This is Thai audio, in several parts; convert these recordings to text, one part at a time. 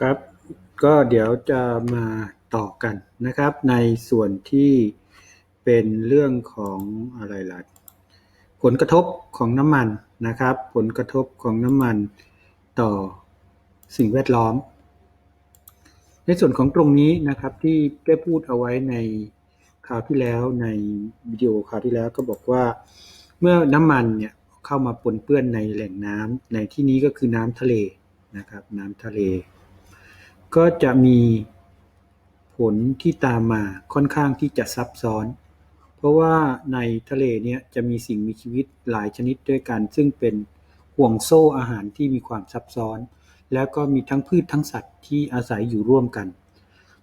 ครับ ก็เดี๋ยวจะมาต่อกันนะครับ ในส่วนที่เป็นเรื่องของอะไรล่ะผลกระทบของน้ำมันนะครับ ผลกระทบของน้ำมันต่อสิ่งแวดล้อม ในส่วนของตรงนี้นะครับที่ได้พูดเอาไว้ในคราวที่แล้วในวิดีโอคราวที่แล้วก็บอกว่าเมื่อน้ำมันเนี่ยเข้ามาปนเปื้อนในแหล่งน้ำในที่นี้ก็คือน้ำทะเลนะครับ น้ำทะเล ก็จะมีผลที่ตามมาค่อนข้างที่จะซับซ้อน เพราะว่าในทะเลเนี่ยจะมีสิ่งมีชีวิตหลายชนิดด้วยกัน ซึ่งเป็นห่วงโซ่อาหารที่มีความซับซ้อน แล้วก็มีทั้งพืชทั้งสัตว์ที่อาศัยอยู่ร่วมกัน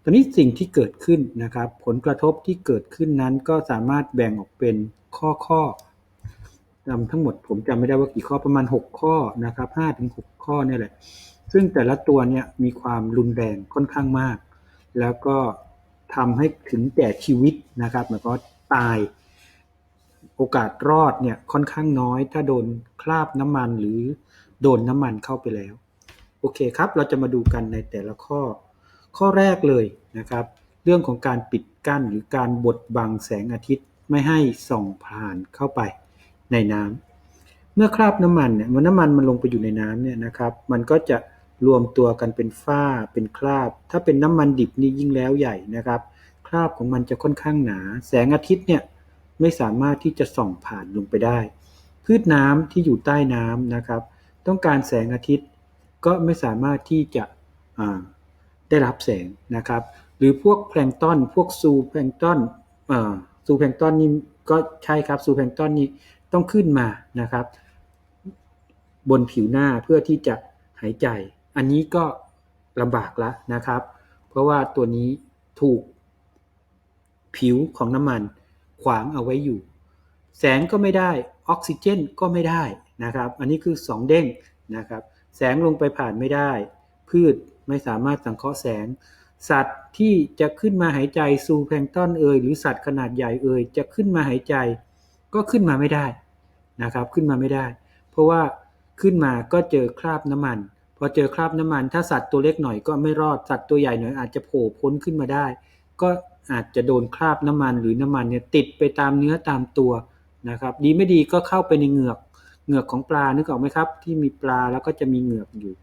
ตอนนี้สิ่งที่เกิดขึ้นนะครับ ผลกระทบที่เกิดขึ้นนั้นก็สามารถแบ่งออกเป็นข้อข้อจำทั้งหมดผมจำไม่ได้ว่ากี่ข้อประมาณ 6 ข้อนะครับ5ถึง6ข้อนี่แหละ ซึ่งแต่ละตัวเนี่ยมีความรุนแรงค่อนข้างมาก แล้วก็ทำให้ถึงแก่ชีวิตนะครับหมายความตายโอกาสรอดเนี่ยค่อนข้างน้อย ถ้าโดนคราบน้ำมันหรือโดนน้ำมันเข้าไปแล้ว โอเคครับ เราจะมาดูกันในแต่ละข้อ ข้อแรกเลยนะครับ เรื่องของการปิดกั้นหรือการบดบังแสงอาทิตย์ไม่ให้ส่องผ่านเข้าไปในน้ำเมื่อคราบน้ำมันเนี่ยมื่อน้ำมันมันลงไปอยู่ในน้ำเนี่ยนะครับ มันก็จะ รวมตัวกันเป็นฝ้าเป็นคราบ ถ้าเป็นน้ำมันดิบนี่ยิ่งแล้วใหญ่นะครับ คราบของมันจะค่อนข้างหนา แสงอาทิตย์เนี่ยไม่สามารถที่จะส่องผ่านลงไปได้ พืชน้ำที่อยู่ใต้น้ำนะครับ ต้องการแสงอาทิตย์ก็ไม่สามารถที่จะได้รับแสงนะครับ หรือพวกแพลงต้อนพวกซูแพลงต้อนซูแพลงต้อนนี่ก็ใช่ครับซูแพลงต้อนนี่ต้องขึ้นมานะครับ บนผิวหน้าเพื่อที่จะหายใจ อันนี้ก็ลำบากแล้วนะครับ เพราะว่าตัวนี้ถูกผิวของน้ำมันขวางเอาไว้อยู่ แสงก็ไม่ได้ออกซิเจนก็ไม่ได้นะครับ อันนี้คือ 2 เด้งนะครับ แสงลงไปผ่านไม่ได้ พืชไม่สามารถสังเคราะห์แสง สัตว์ที่จะขึ้นมาหายใจซูแพลงก์ต้นเอยหรือสัตว์ขนาดใหญ่เอยจะขึ้นมาหายใจ ก็ขึ้นมาไม่ได้นะครับ ขึ้นมาไม่ได้ เพราะว่าขึ้นมาก็เจอคราบน้ำมัน พอเจอคราบน้ำมัน ถ้าสัตว์ตัวเล็กหน่อยก็ไม่รอดสัตว์ตัวใหญ่หน่อยอาจจะโผล่พ้นขึ้นมาได้ ก็อาจจะโดนคราบน้ำมันหรือน้ำมันเนี่ยติดไปตามเนื้อตามตัวนะครับดีไม่ดีก็เข้าไปในเหงือกเหงือกของปลานึกออกไหมครับ ที่มีปลาแล้วก็จะมีเหงือกอยู่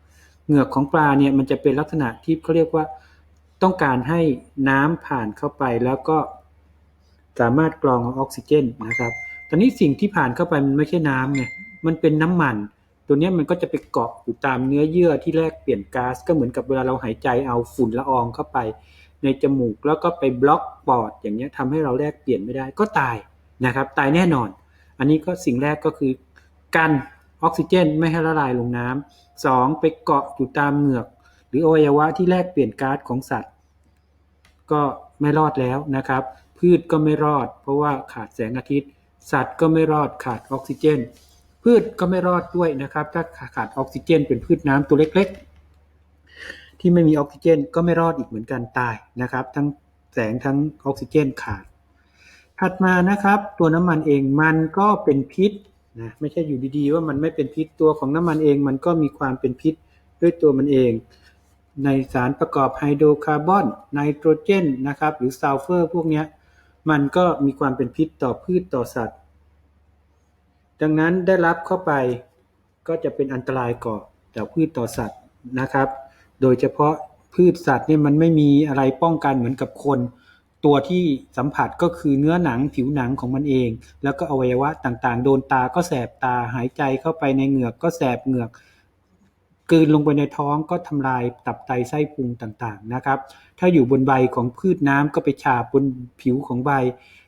เหงือกของปลาเนี่ยมันจะเป็นลักษณะที่เขาเรียกว่าต้องการให้น้ำผ่านเข้าไปแล้วก็สามารถกรองอออกซิเจนนะครับตอนนี้สิ่งที่ผ่านเข้าไปมันไม่ใช่น้ำไงมันเป็นน้ำมัน ตัวนี้มันก็จะไปเกาะอยู่ตามเนื้อเยื่อที่แลกเปลี่ยนก๊าซก็เหมือนกับเวลาเราหายใจเอาฝุ่นละอองเข้าไป ในจมูกแล้วก็ไปบล็อกปอดอย่างเงี้ยทำให้เราแลกเปลี่ยนไม่ได้ก็ตายนะครับ ตายแน่นอน อันนี้ก็สิ่งแรกก็คือกันออกซิเจนไม่ให้ละลายลงน้ำสองไปเกาะอยู่ตามเหงือก หรืออวัยวะที่แลกเปลี่ยนก๊าซของสัตว์ ก็ไม่รอดแล้วนะครับ พืชก็ไม่รอด เพราะว่าขาดแสงอาทิตย์ สัตว์ก็ไม่รอดขาดออกซิเจน พืชก็ไม่รอดด้วยนะครับ ถ้าขาดออกซิเจน เป็นพืชน้ำตัวเล็ก ๆ ที่ไม่มีออกซิเจน ก็ไม่รอดอีกเหมือนกันตายนะครับ ทั้งแสงทั้งออกซิเจนขาด ถัดมานะครับ ตัวน้ำมันเองมันก็เป็นพิษนะไม่ใช่อยู่ดีๆ ว่ามันไม่เป็นพิษตัวของน้ำมันเอง มันก็มีความเป็นพิษด้วยตัวมันเอง ในสารประกอบไฮโดรคาร์บอนไนโตรเจนนะครับ หรือซัลเฟอร์พวกนี้มันก็มีความเป็นพิษต่อพืชต่อสัตว์ ดังนั้นได้รับเข้าไปก็จะเป็นอันตรายก่อต่อพืชต่อสัตว์นะครับ โดยเฉพาะพืชสัตว์เนี่ยมันไม่มีอะไรป้องกันเหมือนกับคน ตัวที่สัมผัสก็คือเนื้อหนังผิวหนังของมันเอง แล้วก็อวัยวะต่างๆ โดนตาก็แสบตาหายใจเข้าไปในเหงือกก็แสบเหงือกกลืนลงไปในท้องก็ทำลายตับไตไส้พุงต่างๆนะครับ ถ้าอยู่บนใบของพืชน้ำก็ไปฉาบบนผิวของใบ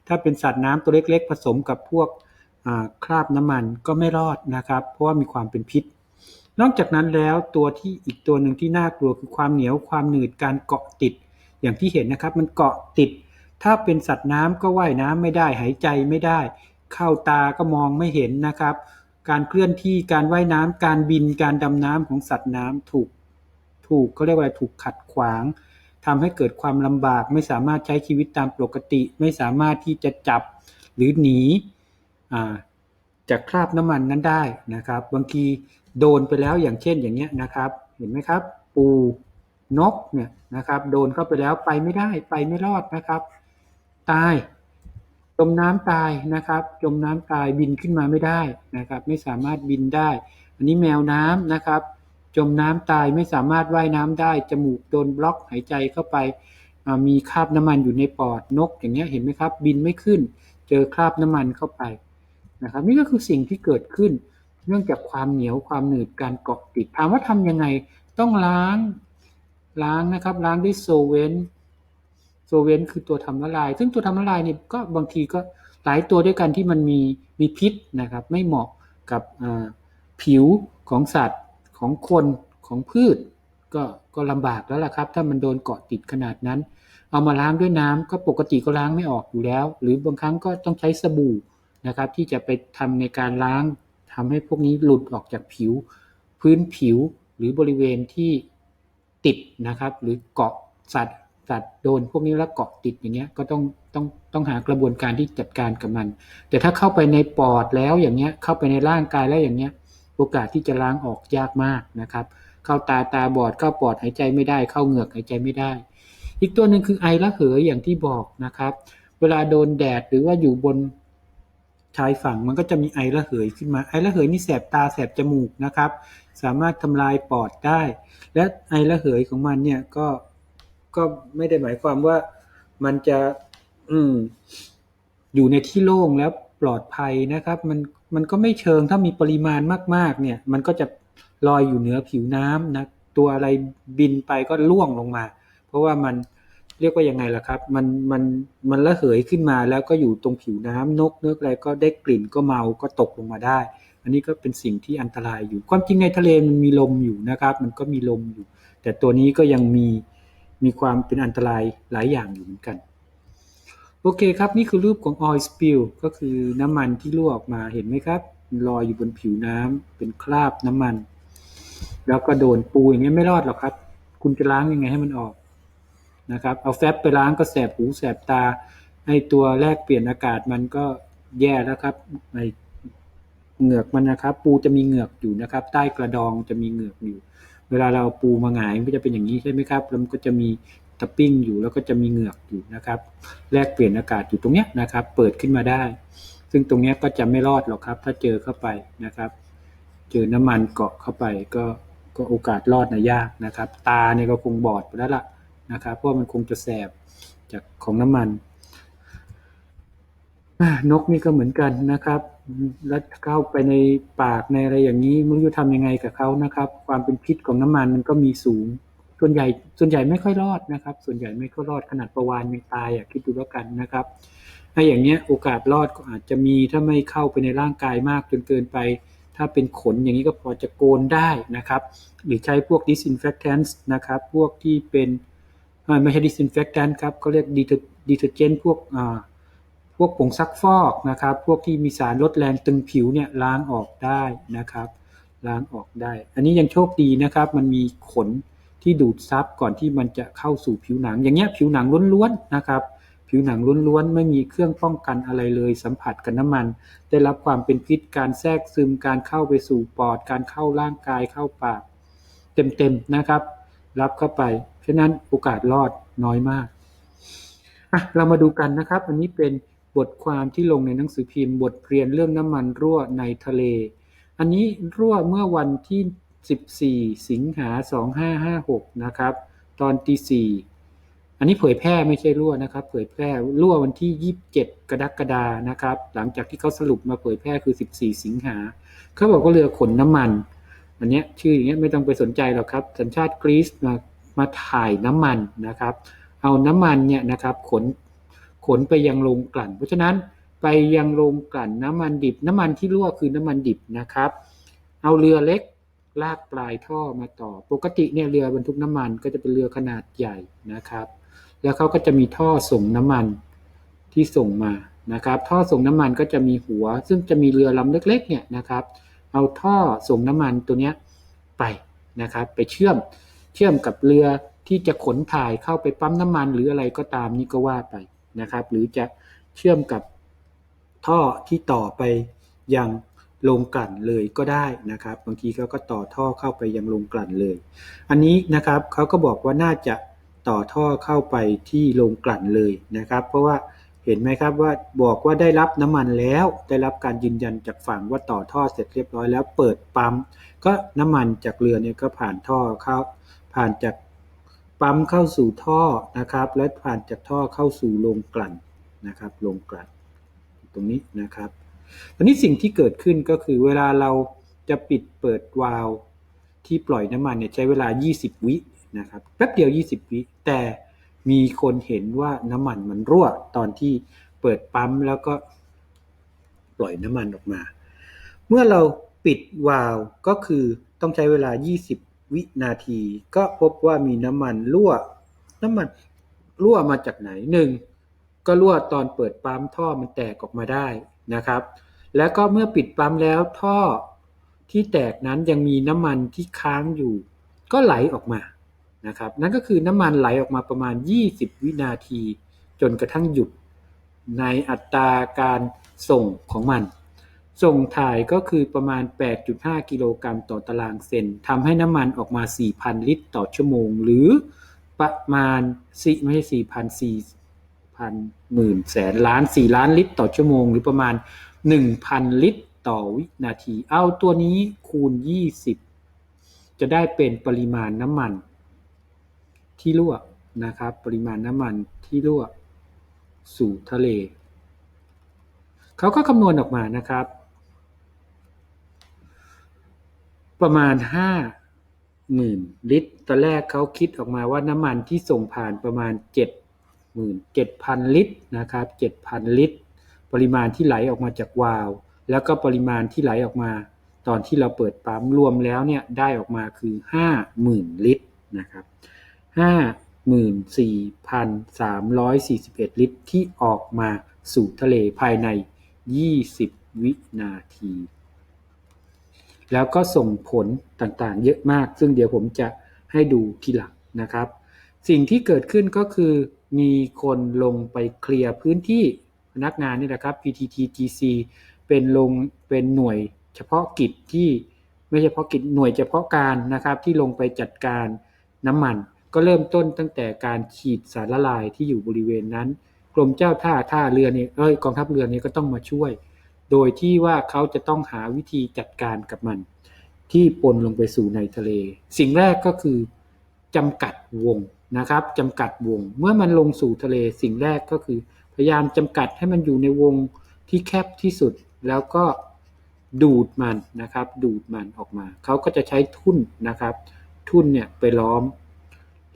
ถ้าเป็นสัตว์น้ำตัวเล็กๆ ผสมกับพวก คราบน้ำมันก็ไม่รอดนะครับ เพราะว่ามีความเป็นพิษ นอกจากนั้นแล้วตัวที่อีกตัวหนึ่งที่น่ากลัวคือความเหนียวความหนืดการเกาะติด อย่างที่เห็นนะครับมันเกาะติด ถ้าเป็นสัตว์น้ำก็ว่ายน้ำไม่ได้หายใจไม่ได้ เข้าตาก็มองไม่เห็นนะครับ การเคลื่อนที่การว่ายน้ำการบินการดำน้ำของสัตว์น้ำถูกถูกเขาเรียกว่าถูกขัดขวางทำให้เกิดความลำบากไม่สามารถใช้ชีวิตตามปกติ ไม่สามารถที่จะจับหรือหนี จากคราบน้ำมันนั้นได้นะครับ บางทีโดนไปแล้วอย่างเช่นอย่างเงี้ยนะครับ เห็นไหมครับ ปูนกเนี่ยนะครับโดนเข้าไปแล้วไปไม่ได้ไปไม่รอดนะครับ ตาย จมน้ำตายนะครับ จมน้ำตายบินขึ้นมาไม่ได้นะครับ ไม่สามารถบินได้ อันนี้แมวน้ำนะครับ จมน้ำตายไม่สามารถว่ายน้ำได้ จมูกโดนบล็อกหายใจเข้าไปมีคราบน้ำมันอยู่ในปอดนกอย่างเงี้ยเห็นไหมครับ บินไม่ขึ้น เจอคราบน้ำมันเข้าไป นะครับนี่ก็คือสิ่งที่เกิดขึ้น เนื่องจากความเหนียวความหนืดการเกาะติดถามว่าทำยังไงต้องล้างล้างนะครับล้างด้วยโซเวนโซเวนคือตัวทำละลาย ซึ่งตัวทำละลายเนี่ยก็บางทีก็หลายตัวด้วยกันที่มันมีมีพิษนะครับ ไม่เหมาะกับผิวของสัตว์ของคนของพืช ก็ก็ลำบากแล้วล่ะครับ ถ้ามันโดนเกาะติดขนาดนั้น เอามาล้างด้วยน้ำก็ปกติก็ล้างไม่ออกอยู่แล้ว หรือบางครั้งก็ต้องใช้สบู่ นะครับ ที่จะไปทำในการล้างทำให้พวกนี้หลุดออกจากผิว พื้นผิวหรือบริเวณที่ติดนะครับ หรือเกาะสัตว์สัตว์โดนพวกนี้แล้วเกาะติดอย่างเงี้ยก็ต้องต้องต้องหากระบวนการที่จัดการกับมัน แต่ถ้าเข้าไปในปอดแล้วอย่างเงี้ยเข้าไปในร่างกายแล้วอย่างเงี้ยโอกาสที่จะล้างออกยากมากนะครับ เข้าตาตาบอดเข้าปอดหายใจไม่ได้ เข้าเหงือกหายใจไม่ได้ อีกตัวหนึ่งคือไอระเหยอย่างที่บอกนะครับ เวลาโดนแดดหรือว่าอยู่บน ชายฝั่งมันก็จะมีไอระเหยขึ้นมาไอระเหยนี่แสบตาแสบจมูกนะครับ สามารถทำลายปอดได้ และไอระเหยของมันเนี่ยก็ก็ไม่ได้หมายความว่ามันจะ อืม อยู่ในที่โล่งแล้วปลอดภัยนะครับ มันมันก็ไม่เชิงถ้ามีปริมาณมาก ๆ เนี่ย มันก็จะลอยอยู่เหนือผิวน้ำนะ ตัวอะไรบินไปก็ล่วงลงมา เพราะว่ามัน เรียกว่ายังไงล่ะครับ มันมันมันระเหยขึ้นมาแล้วก็อยู่ตรงผิวน้ำนกเนื้ออะไรก็ได้กลิ่นก็เมาก็ตกลงมาได้ อันนี้ก็เป็นสิ่งที่อันตรายอยู่ ความจริงในทะเลมันมีลมอยู่นะครับ มันก็มีลมอยู่ แต่ตัวนี้ก็ยังมีมีความเป็นอันตรายหลายอย่างอยู่เหมือนกัน โอเคครับ นี่คือรูปของ oil spill ก็คือน้ำมันที่รั่วออกมาเห็นไหมครับลอยอยู่บนผิวน้ำเป็นคราบน้ำมัน แล้วก็โดนปูอย่างนี้ยไม่รอดหรอกครับ คุณจะล้างยังไงให้มันออก นะครับ เอาแฟบไปล้างก็แสบหูแสบตาไอตัวแรกเปลี่ยนอากาศมันก็แย่แล้วครับไอเหงือกมันนะครับ ปูจะมีเหงือกอยู่นะครับ ใต้กระดองจะมีเหงือกอยู่ เวลาเราปูมาหงายมันจะเป็นอย่างนี้ใช่ไหมครับแล้วมันก็จะมีตะปิ้งอยู่แล้วก็จะมีเหงือกอยู่นะครับ แลกเปลี่ยนอากาศอยู่ตรงเนี้ยนะครับ เปิดขึ้นมาได้ ซึ่งตรงเนี้ยก็จะไม่รอดหรอกครับ ถ้าเจอเข้าไปนะครับ เจอน้ำมันเกาะเข้าไปก็ก็โอกาสรอดนะยากนะครับ ตาเนี่ยก็คงบอดไปแล้วล่ะ นะครับ เพราะมันคงจะแสบจากของน้ำมัน นกนี่ก็เหมือนกันนะครับ แล้วเข้าไปในปากในอะไรอย่างนี้มึงจะทำยังไงกับเขานะครับ ความเป็นพิษของน้ำมันมันก็มีสูง ส่วนใหญ่ส่วนใหญ่ไม่ค่อยรอดนะครับ ส่วนใหญ่ไม่ค่อยรอดขนาดประวานยังตายอะคิดดูแล้วกันนะครับถ้าอย่างเนี้ยโอกาสรอดก็อาจจะมีถ้าไม่เข้าไปในร่างกายมากจนเกินไป ถ้าเป็นขนอย่างนี้ก็พอจะโกนได้นะครับ หรือใช้พวก disinfectant นะครับ พวกที่เป็น ไม่ใช่ disinfectant ครับเขาเรียก detergent พวกพวกผงซักฟอกนะครับ พวกที่มีสารลดแรงตึงผิวเนี่ยล้างออกได้นะครับ ล้างออกได้ อันนี้ยังโชคดีนะครับ มันมีขนที่ดูดซับก่อนที่มันจะเข้าสู่ผิวหนัง อย่างเงี้ยผิวหนังล้วนๆนะครับ ผิวหนังล้วนๆไม่มีเครื่องป้องกันอะไรเลย สัมผัสกับน้ำมัน ได้รับความเป็นพิษการแทรกซึมการเข้าไปสู่ปอด การเข้าร่างกายเข้าปาก เต็มๆนะครับ รับเข้าไปะนั้นโอกาสรอดน้อยมากอะเรามาดูกันนะครับ อันนี้เป็นบทความที่ลงในหนังสือพิมพ์ บทเรียนเรื่องน้ำมันรั่วในทะเล อันนี้รั่วเมื่อวันที่ 14 สิงหา 2556 นะครับ ตอนตีสี่อันนี้เผยแพร่ไม่ใช่รั่วนะครับ เผยแพร่รั่ววันที่ 27 กรกฎานะครับ หลังจากที่เขาสรุปมาเผยแพร่คือ 14 สิงหาเขาบอกว่าเรือขนน้ำมัน อันนี้ชื่ออย่างเงี้ยไม่ต้องไปสนใจหรอกครับ สัญชาติกรีซ มาถ่ายน้ำมันนะครับ เอาน้ำมันเนี่ยนะครับขนขนไปยังโรงกลั่น เพราะฉะนั้นไปยังโรงกลั่นน้ำมันดิบ น้ำมันที่รั่วคือน้ำมันดิบนะครับ เอาเรือเล็กลากปลายท่อมาต่อ ปกติเนี่ยเรือบรรทุกน้ำมันก็จะเป็นเรือขนาดใหญ่นะครับ แล้วเขาก็จะมีท่อส่งน้ำมันที่ส่งมานะครับ ท่อส่งน้ำมันก็จะมีหัว ซึ่งจะมีเรือลำเล็ก ๆ เนี่ยนะครับ เอาท่อส่งน้ำมันตัวเนี้ยไปนะครับ ไปเชื่อม เชื่อมกับเรือที่จะขนถ่ายเข้าไปปั๊มน้ำมันหรืออะไรก็ตามนี่ก็ว่าไปนะครับ หรือจะเชื่อมกับท่อที่ต่อไปยังโรงกลั่นเลยก็ได้นะครับ บางทีเขาก็ต่อท่อเข้าไปยังโรงกลั่นเลย อันนี้นะครับเขาก็บอกว่าน่าจะต่อท่อเข้าไปที่โรงกลั่นเลยนะครับ เพราะว่าเห็นไหมครับว่าบอกว่าได้รับน้ำมันแล้ว ได้รับการยืนยันจากฝั่งว่าต่อท่อเสร็จเรียบร้อยแล้วเปิดปั๊มก็น้ำมันจากเรือเนี่ยก็ผ่านท่อเข้า ผ่านจากปั๊มเข้าสู่ท่อนะครับ และผ่านจากท่อเข้าสู่โรงกลั่นนะครับโรงกลั่นตรงนี้นะครับตอนนี้สิ่งที่เกิดขึ้นก็คือเวลาเราจะปิดเปิดวาล์วที่ปล่อยน้ำมันเนี่ยใช้เวลา 20 วินะครับแป๊บเดียว 20 วิแต่มีคนเห็นว่าน้ำมันมันรั่วตอนที่เปิดปั๊มแล้วก็ปล่อยน้ำมันออกมา เมื่อเราปิดวาล์วก็คือต้องใช้เวลา 20 วินาที ก็พบว่ามีน้ำมันรั่ว น้ำมันรั่วมาจากไหนหนึ่งก็รั่วตอนเปิดปั๊มท่อมันแตกออกมาได้นะครับ แล้วก็เมื่อปิดปั๊มแล้วท่อที่แตกนั้นยังมีน้ำมันที่ค้างอยู่ ก็ไหลออกมานะครับ นั่นก็คือน้ำมันไหลออกมาประมาณ 20 วินาที จนกระทั่งหยุดในอัตราการส่งของมัน ส่งถ่ายก็คือประมาณ 8.5 กิโลกรัมต่อตารางเซนทำให้น้ำมันออกมา 4,000 ลิตรต่อชั่วโมง หรือประมาณสี่ไม่ใช่4,000 4,000หมื่นแสนล้าน4ล้านลิตรต่อชั่วโมง หรือประมาณ1,000ลิตรต่อวินาที เอาตัวนี้คูณ20จะได้เป็นปริมาณน้ำมัน ที่รั่วนะครับ ปริมาณน้ำมันที่รั่วสู่ทะเล เขาก็คำนวณออกมานะครับ ประมาณ5 0,000ลิตร ตอนแรกเขาคิดออกมาว่าน้ำมันที่ส่งผ่านประมาณ77,000ลิตรนะครับ7,000ลิตร ปริมาณที่ไหลออกมาจากวาล์วแล้วก็ปริมาณที่ไหลออกมา ตอนที่เราเปิดปั๊มรวมแล้วเนี่ยได้ออกมาคือ50,000ลิตรนะครับ54,341ลิตรที่ออกมาสู่ทะเลภายใน20วินาที แล้วก็ส่งผลต่างๆ เยอะมาก ซึ่งเดี๋ยวผมจะให้ดูทีหลังนะครับ สิ่งที่เกิดขึ้นก็คือมีคนลงไปเคลียร์พื้นที่พนักงานนี่แหละครับ PTTGC เป็นลงเป็นหน่วยเฉพาะกิจที่ไม่เฉพาะกิจหน่วยเฉพาะการนะครับ ที่ลงไปจัดการน้ำมัน ก็เริ่มต้นตั้งแต่การฉีดสารละลายที่อยู่บริเวณนั้น กรมเจ้าท่าท่าเรือเนี่ยเอ้ยกองทัพเรือเนี่ยก็ต้องมาช่วย โดยที่ว่าเขาจะต้องหาวิธีจัดการกับมัน ที่ปนลงไปสู่ในทะเล สิ่งแรกก็คือจำกัดวงนะครับจำกัดวง เมื่อมันลงสู่ทะเลสิ่งแรกก็คือ พยายามจำกัดให้มันอยู่ในวงที่แคบที่สุดแล้วก็ดูดมันนะครับ ดูดมันออกมา เขาก็จะใช้ทุ่นนะครับ ทุ่นเนี่ยไปล้อม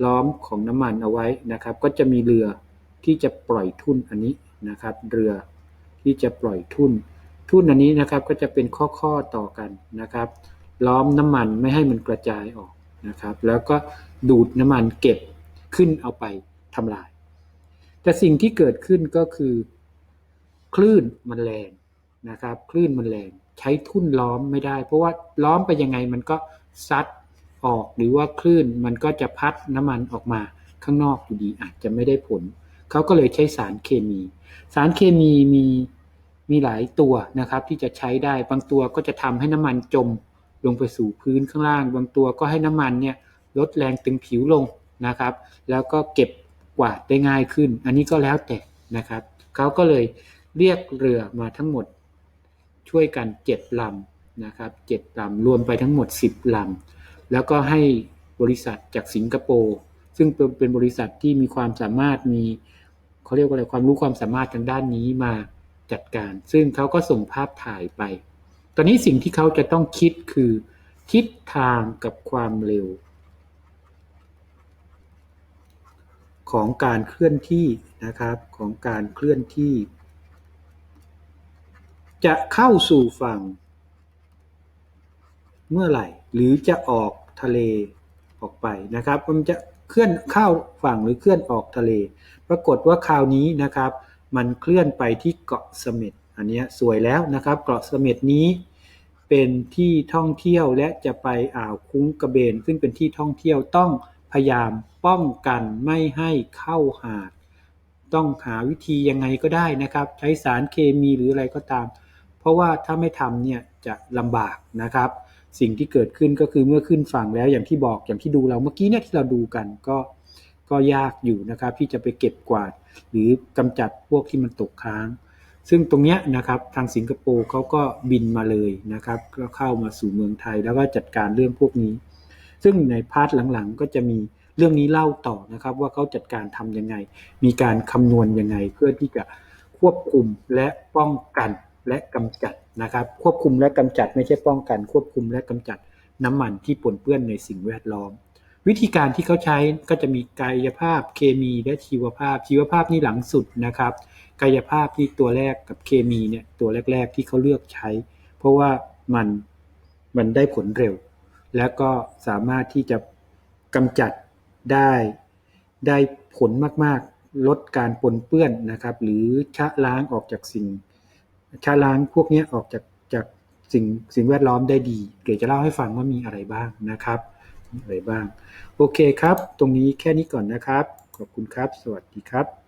ล้อมของน้ำมันเอาไว้นะครับ ก็จะมีเรือที่จะปล่อยทุ่นอันนี้นะครับ เรือที่จะปล่อยทุ่น ทุ่นอันนี้นะครับก็จะเป็นข้อๆต่อกันนะครับ ล้อมน้ำมันไม่ให้มันกระจายออกนะครับ แล้วก็ดูดน้ำมันเก็บขึ้นเอาไปทำลาย แต่สิ่งที่เกิดขึ้นก็คือ คลื่นมันแรงนะครับ คลื่นมันแรงใช้ทุ่นล้อมไม่ได้ เพราะว่าล้อมไปยังไงมันก็ซัดออกหรือว่าคลื่นมันก็จะพัดน้ำมันออกมาข้างนอกอยู่ดีอาจจะไม่ได้ผลเขาก็เลยใช้สารเคมี สารเคมีมี มีหลายตัวนะครับที่จะใช้ได้บางตัวก็จะทำให้น้ำมันจมลงไปสู่พื้นข้างล่าง บางตัวก็ให้น้ำมันเนี่ยลดแรงตึงผิวลงนะครับ แล้วก็เก็บกวาดได้ง่ายขึ้น อันนี้ก็แล้วแต่นะครับเขาก็เลยเรียกเรือมาทั้งหมดช่วยกันเจ็ดลำนะครับเจ็ดลำรวมไปทั้งหมดสิบลำแล้วก็ให้บริษัทจากสิงคโปร์ซึ่งเป็นบริษัทที่มีความสามารถมีเขาเรียกว่าอะไรความรู้ความสามารถทางด้านนี้มา จัดการ ซึ่งเขาก็ส่งภาพถ่ายไป ตอนนี้สิ่งที่เขาจะต้องคิดคือ ทิศทางกับความเร็ว ของการเคลื่อนที่นะครับของการเคลื่อนที่ จะเข้าสู่ฝั่ง เมื่อไหร่ หรือจะออกทะเลออกไปนะครับ มันจะเคลื่อนเข้าฝั่งหรือเคลื่อนออกทะเล ปรากฏว่าคราวนี้นะครับ มันเคลื่อนไปที่เกาะเสม็ดอันนี้สวยแล้วนะครับ เกาะเสม็ดนี้เป็นที่ท่องเที่ยวและจะไปอ่าวคุ้งกระเบน ซึ่งเป็นที่ท่องเที่ยวต้องพยายามป้องกันไม่ให้เข้าหาด ต้องหาวิธียังไงก็ได้นะครับ ใช้สารเคมีหรืออะไรก็ตาม เพราะว่าถ้าไม่ทำเนี่ยจะลำบากนะครับ สิ่งที่เกิดขึ้นก็คือเมื่อขึ้นฝั่งแล้วอย่างที่บอกอย่างที่ดูเราเมื่อกี้เนี่ยที่เราดูกันก็ก็ยากอยู่นะครับที่จะไปเก็บกวาด หรือกำจัดพวกที่มันตกค้าง ซึ่งตรงเนี้ยนะครับทางสิงคโปร์เขาก็บินมาเลยนะครับก็เข้ามาสู่เมืองไทยแล้วก็จัดการเรื่องพวกนี้ ซึ่งในพาร์ทหลังๆ ก็จะมีเรื่องนี้เล่าต่อนะครับว่าเขาจัดการทำยังไง มีการคำนวณยังไง เพื่อที่จะควบคุมและป้องกันและกำจัดนะครับ ควบคุมและกำจัดไม่ใช่ป้องกัน ควบคุมและกำจัดน้ำมันที่ปนเปื้อนในสิ่งแวดล้อม วิธีการที่เขาใช้ก็จะมีกายภาพเคมีและชีวภาพ ชีวภาพนี่หลังสุดนะครับ กายภาพที่ตัวแรกกับเคมีเนี่ยตัวแรก ๆ ที่เขาเลือกใช้ เพราะว่ามันมันได้ผลเร็ว แล้วก็สามารถที่จะกำจัดได้ได้ผลมากๆ ลดการปนเปื้อนนะครับ หรือชะล้างออกจากสิ่งชะล้างพวกนี้ออกจากจากสิ่งสิ่งแวดล้อมได้ดีเดี๋ยวจะเล่าให้ฟังว่ามีอะไรบ้างนะครับ อะไรบ้าง โอเคครับ ตรงนี้แค่นี้ก่อนนะครับ ขอบคุณครับ สวัสดีครับ